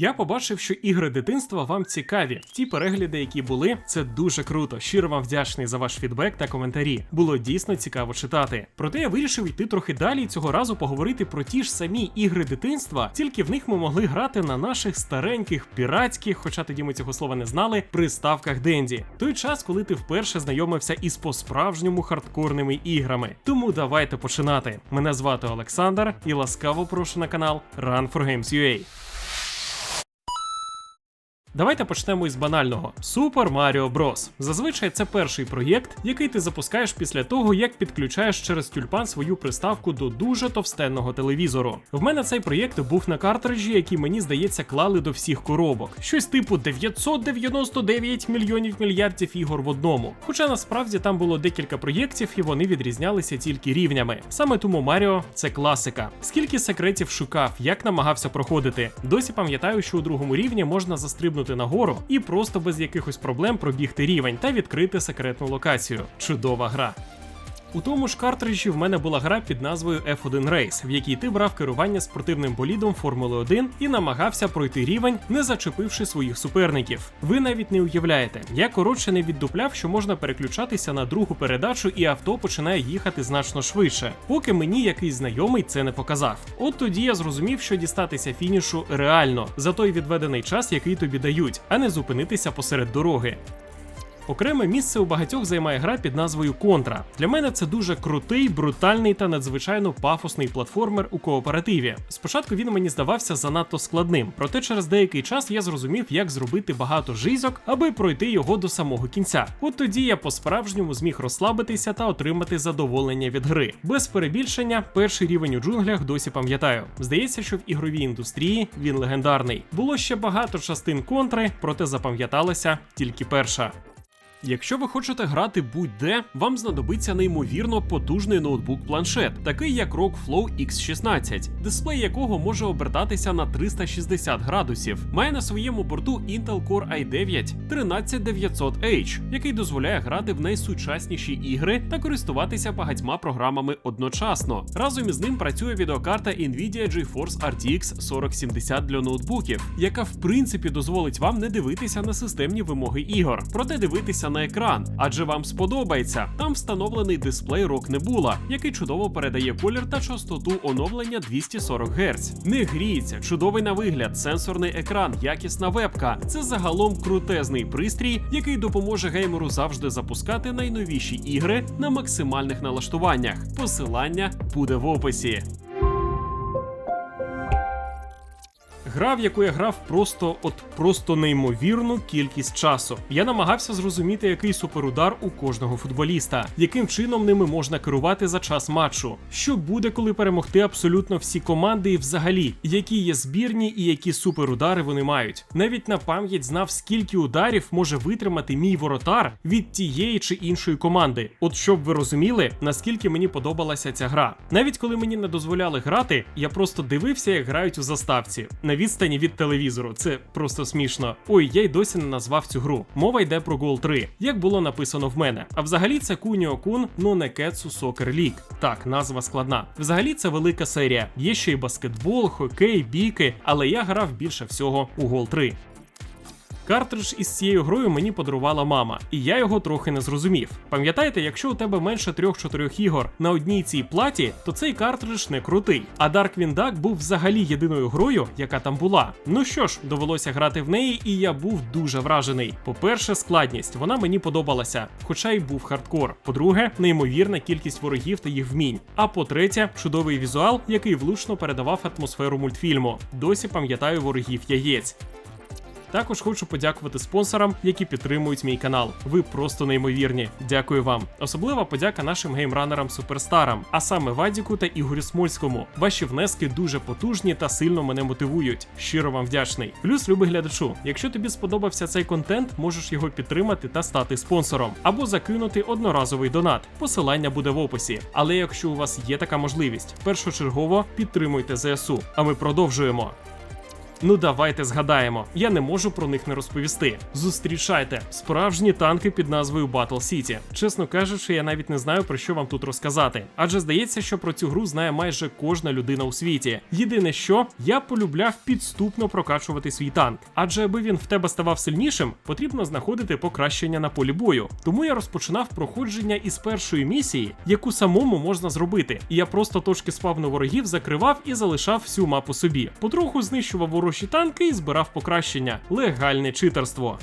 Я побачив, що ігри дитинства вам цікаві. Ті перегляди, які були, це дуже круто. Щиро вам вдячний за ваш фідбек та коментарі. Було дійсно цікаво читати. Проте я вирішив йти трохи далі і цього разу поговорити про ті ж самі ігри дитинства, тільки в них ми могли грати на наших стареньких піратських, хоча тоді ми цього слова не знали, приставках Денді. Той час, коли ти вперше знайомився із по-справжньому хардкорними іграми. Тому давайте починати. Мене звати Олександр і ласкаво прошу на канал Run for Games UA. Давайте почнемо із банального Super Mario Bros. Зазвичай це перший проєкт, який ти запускаєш після того, як підключаєш через тюльпан свою приставку до дуже товстенного телевізору. В мене цей проєкт був на картриджі, який мені здається клали до всіх коробок. Щось типу 999 мільйонів мільярдів ігор в одному. Хоча насправді там було декілька проєктів, і вони відрізнялися тільки рівнями. Саме тому Маріо це класика. Скільки секретів шукав, як намагався проходити. Досі пам'ятаю, що у другому рівні можна застрибнути нагору і просто без якихось проблем пробігти рівень та відкрити секретну локацію. Чудова гра. У тому ж картриджі в мене була гра під назвою F1 Race, в якій ти брав керування спортивним болідом Формули 1 і намагався пройти рівень, не зачепивши своїх суперників. Ви навіть не уявляєте, я коротше не віддупляв, що можна переключатися на другу передачу, і авто починає їхати значно швидше, поки мені якийсь знайомий це не показав. От тоді я зрозумів, що дістатися фінішу реально за той відведений час, який тобі дають, а не зупинитися посеред дороги. Окреме місце у багатьох займає гра під назвою Контра. Для мене це дуже крутий, брутальний та надзвичайно пафосний платформер у кооперативі. Спочатку він мені здавався занадто складним, проте через деякий час я зрозумів, як зробити багато жизок, аби пройти його до самого кінця. От тоді я по-справжньому зміг розслабитися та отримати задоволення від гри. Без перебільшення, перший рівень у джунглях досі пам'ятаю. Здається, що в ігровій індустрії він легендарний. Було ще багато частин контри, проте запам'яталася тільки перша. Якщо ви хочете грати будь-де, вам знадобиться неймовірно потужний ноутбук-планшет, такий як ROG Flow X16, дисплей якого може обертатися на 360 градусів. Має на своєму борту Intel Core i9 13900H, який дозволяє грати в найсучасніші ігри та користуватися багатьма програмами одночасно. Разом із ним працює відеокарта Nvidia GeForce RTX 4070 для ноутбуків, яка в принципі дозволить вам не дивитися на системні вимоги ігор, проте дивитися на екран, адже вам сподобається. Там встановлений дисплей ROG Nebula, який чудово передає колір та частоту оновлення 240 Гц. Не гріється, чудовий на вигляд, сенсорний екран, якісна вебка. Це загалом крутезний пристрій, який допоможе геймеру завжди запускати найновіші ігри на максимальних налаштуваннях. Посилання буде в описі. Гра, в яку я грав просто от просто неймовірну кількість часу. Я намагався зрозуміти, який суперудар у кожного футболіста, яким чином ними можна керувати за час матчу. Що буде, коли перемогти абсолютно всі команди, і взагалі, які є збірні і які суперудари вони мають. Навіть на пам'ять знав, скільки ударів може витримати мій воротар від тієї чи іншої команди. От щоб ви розуміли, наскільки мені подобалася ця гра. Навіть коли мені не дозволяли грати, я просто дивився, як грають у заставці відстані від телевізору. Це просто смішно. Ой, я й досі не назвав цю гру. Мова йде про Гол 3, як було написано в мене. А взагалі це Куніо Кун но Некетсу Soccer League. Так, назва складна. Взагалі це велика серія. Є ще й баскетбол, хокей, бійки, але я грав більше всього у Goal 3. Картридж із цією грою мені подарувала мама, і я його трохи не зрозумів. Пам'ятаєте, якщо у тебе менше 3-4 ігор на одній цій платі, то цей картридж не крутий. А Darkwing Duck був взагалі єдиною грою, яка там була. Ну що ж, довелося грати в неї, і я був дуже вражений. По-перше, складність вона мені подобалася, хоча й був хардкор. По-друге, неймовірна кількість ворогів та їх вмінь. А по-третє, чудовий візуал, який влучно передавав атмосферу мультфільму. Досі пам'ятаю ворогів яєць. Також хочу подякувати спонсорам, які підтримують мій канал. Ви просто неймовірні. Дякую вам. Особлива подяка нашим геймранерам суперстарам, а саме Вадіку та Ігорю Смольському. Ваші внески дуже потужні та сильно мене мотивують. Щиро вам вдячний. Плюс, любий глядачу, якщо тобі сподобався цей контент, можеш його підтримати та стати спонсором або закинути одноразовий донат. Посилання буде в описі. Але якщо у вас є така можливість, першочергово підтримуйте ЗСУ. А ми продовжуємо. Ну давайте згадаємо. Я не можу про них не розповісти. Зустрічайте справжні танки під назвою Battle City. Чесно кажучи, я навіть не знаю про що вам тут розказати. Адже здається, що про цю гру знає майже кожна людина у світі. Єдине, що я полюбляв підступно прокачувати свій танк. Адже аби він в тебе ставав сильнішим, потрібно знаходити покращення на полі бою. Тому я розпочинав проходження із першої місії, яку самому можна зробити. І я просто точки спавну ворогів закривав і залишав всю мапу собі. Потроху знищував ворожі танки і збирав покращення. Легальне читерство.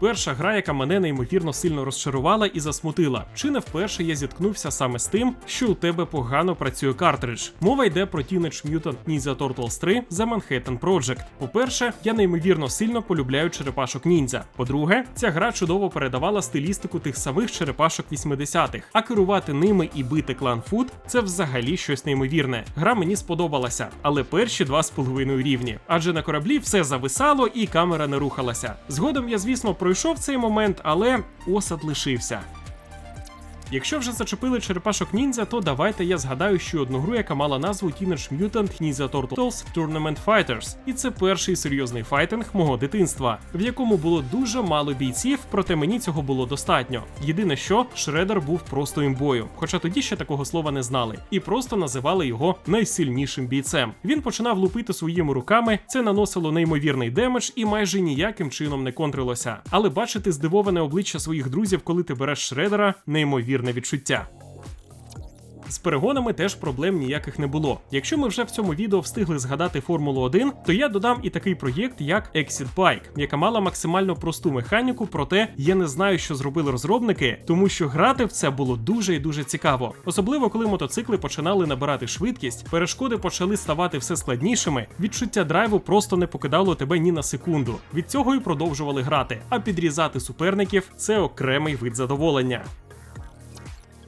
Перша гра, яка мене неймовірно сильно розчарувала і засмутила. Чи не вперше я зіткнувся саме з тим, що у тебе погано працює картридж. Мова йде про Teenage Mutant Ninja Turtles 3 The Manhattan Project. По-перше, я неймовірно сильно полюбляю черепашок ніндзя. По-друге, ця гра чудово передавала стилістику тих самих черепашок 80-х, а керувати ними і бити клан Фуд це взагалі щось неймовірне. Гра мені сподобалася, але перші два з половиною рівні. Адже на кораблі все зависало і камера не рухалася. Згодом я, звісно, пройшов цей момент, але осад лишився. Якщо вже зачепили черепашок ніндзя, то давайте я згадаю ще одну гру, яка мала назву Teenage Mutant Ninja Turtles Tournament Fighters. І це перший серйозний файтинг мого дитинства, в якому було дуже мало бійців, проте мені цього було достатньо. Єдине, що Шредер був просто імбою, хоча тоді ще такого слова не знали, і просто називали його найсильнішим бійцем. Він починав лупити своїми руками, це наносило неймовірний демедж і майже ніяким чином не контрилося. Але бачити здивоване обличчя своїх друзів, коли ти береш Шредера, неймовірне відчуття. З перегонами теж проблем ніяких не було. Якщо ми вже в цьому відео встигли згадати Формулу 1, то я додам і такий проєкт, як Exit Bike, яка мала максимально просту механіку, проте я не знаю, що зробили розробники, тому що грати в це було дуже і дуже цікаво. Особливо коли мотоцикли починали набирати швидкість, перешкоди почали ставати все складнішими. Відчуття драйву просто не покидало тебе ні на секунду. Від цього і продовжували грати. А підрізати суперників це окремий вид задоволення.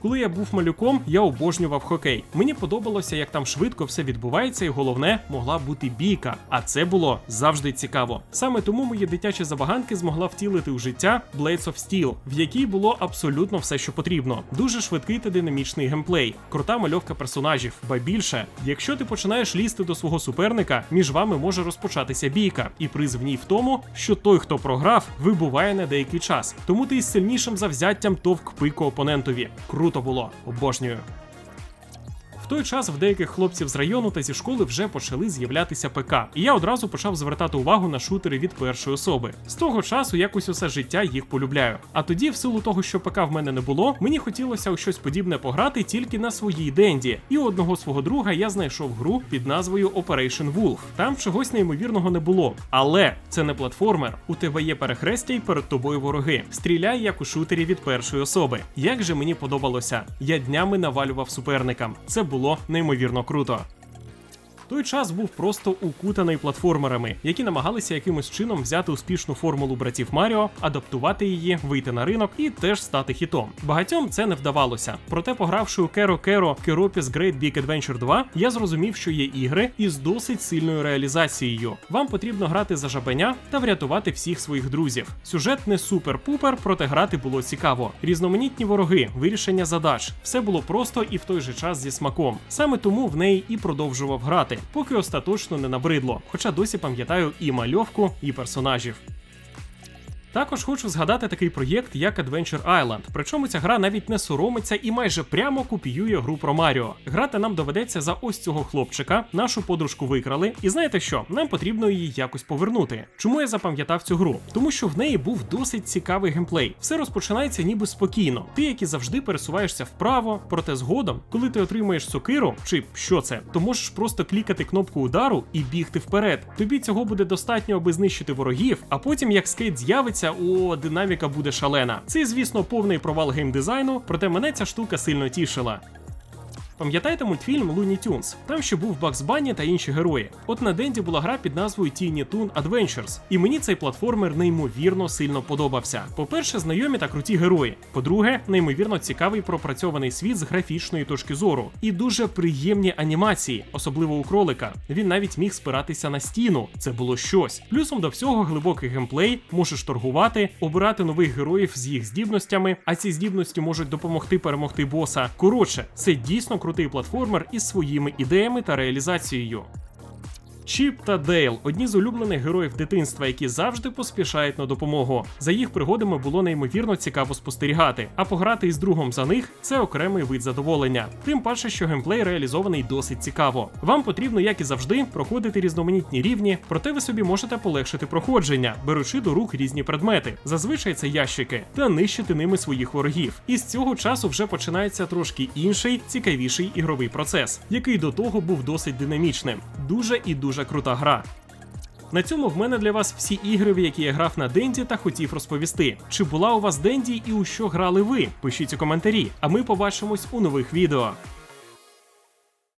Коли я був малюком, я обожнював хокей. Мені подобалося, як там швидко все відбувається, і головне могла бути бійка. А це було завжди цікаво. Саме тому мої дитячі забаганки змогла втілити у життя Blades of Steel, в якій було абсолютно все, що потрібно. Дуже швидкий та динамічний геймплей, крута мальовка персонажів, ба більше, якщо ти починаєш лізти до свого суперника, між вами може розпочатися бійка, і приз в ній в тому, що той, хто програв, вибуває на деякий час. Тому ти із сильнішим завзяттям товк пику опонентові. Круто було, обожнюю. Той час в деяких хлопців з району та зі школи вже почали з'являтися ПК, і я одразу почав звертати увагу на шутери від першої особи. З того часу якось усе життя їх полюбляю. А тоді, в силу того, що ПК в мене не було, мені хотілося у щось подібне пограти тільки на своїй денді. І одного свого друга я знайшов гру під назвою Operation Wolf. Там чогось неймовірного не було. Але це не платформер. У тебе є перехрестя і перед тобою вороги. Стріляй як у шутері від першої особи. Як же мені подобалося, я днями навалював суперникам. Це було було неймовірно круто. Той час був просто укутаний платформерами, які намагалися якимось чином взяти успішну формулу братів Маріо, адаптувати її, вийти на ринок і теж стати хітом. Багатьом це не вдавалося. Проте, погравши у Керо Керо Keropis Great Big Adventure 2, я зрозумів, що є ігри із досить сильною реалізацією. Вам потрібно грати за жабеня та врятувати всіх своїх друзів. Сюжет не супер-пупер, проте грати було цікаво. Різноманітні вороги, вирішення задач, все було просто і в той же час зі смаком. Саме тому в неї і продовжував грати поки остаточно не набридло, хоча досі пам'ятаю і мальовку, і персонажів. Також хочу згадати такий проєкт, як Adventure Island. Причому ця гра навіть не соромиться і майже прямо копіює гру про Маріо. Грати нам доведеться за ось цього хлопчика. Нашу подружку викрали, і знаєте що? Нам потрібно її якось повернути. Чому я запам'ятав цю гру? Тому що в неї був досить цікавий геймплей. Все розпочинається ніби спокійно. Ти, як і завжди, пересуваєшся вправо, проте згодом, коли ти отримаєш сокиру, чи що це, то можеш просто клікати кнопку удару і бігти вперед. Тобі цього буде достатньо, аби знищити ворогів, а потім, як скейт з'явиться о, динаміка буде шалена. Це, звісно, повний провал геймдизайну, проте мене ця штука сильно тішила. Пам'ятаєте мультфільм Looney Tunes? Там ще був Бакс Банні та інші герої. От на Денді була гра під назвою Teeny Toon Adventures, і мені цей платформер неймовірно сильно подобався. По-перше, знайомі та круті герої. По-друге, неймовірно цікавий пропрацьований світ з графічної точки зору. І дуже приємні анімації, особливо у кролика. Він навіть міг спиратися на стіну. Це було щось. Плюсом до всього глибокий геймплей, можеш торгувати, обирати нових героїв з їх здібностями, а ці здібності можуть допомогти перемогти боса. Коротше, це дійсно крутий платформер із своїми ідеями та реалізацією. Чіп та Дейл одні з улюблених героїв дитинства, які завжди поспішають на допомогу. За їх пригодами було неймовірно цікаво спостерігати, а пограти із другом за них це окремий вид задоволення. Тим паче, що геймплей реалізований досить цікаво. Вам потрібно, як і завжди, проходити різноманітні рівні, проте ви собі можете полегшити проходження, беручи до рук різні предмети. Зазвичай це ящики, та нищити ними своїх ворогів. І з цього часу вже починається трошки інший, цікавіший ігровий процес, який до того був досить динамічним. Дуже і дуже крута гра. На цьому в мене для вас всі ігри, в які я грав на Денді та хотів розповісти. Чи була у вас Денді і у що грали ви? Пишіть у коментарі, а ми побачимось у нових відео.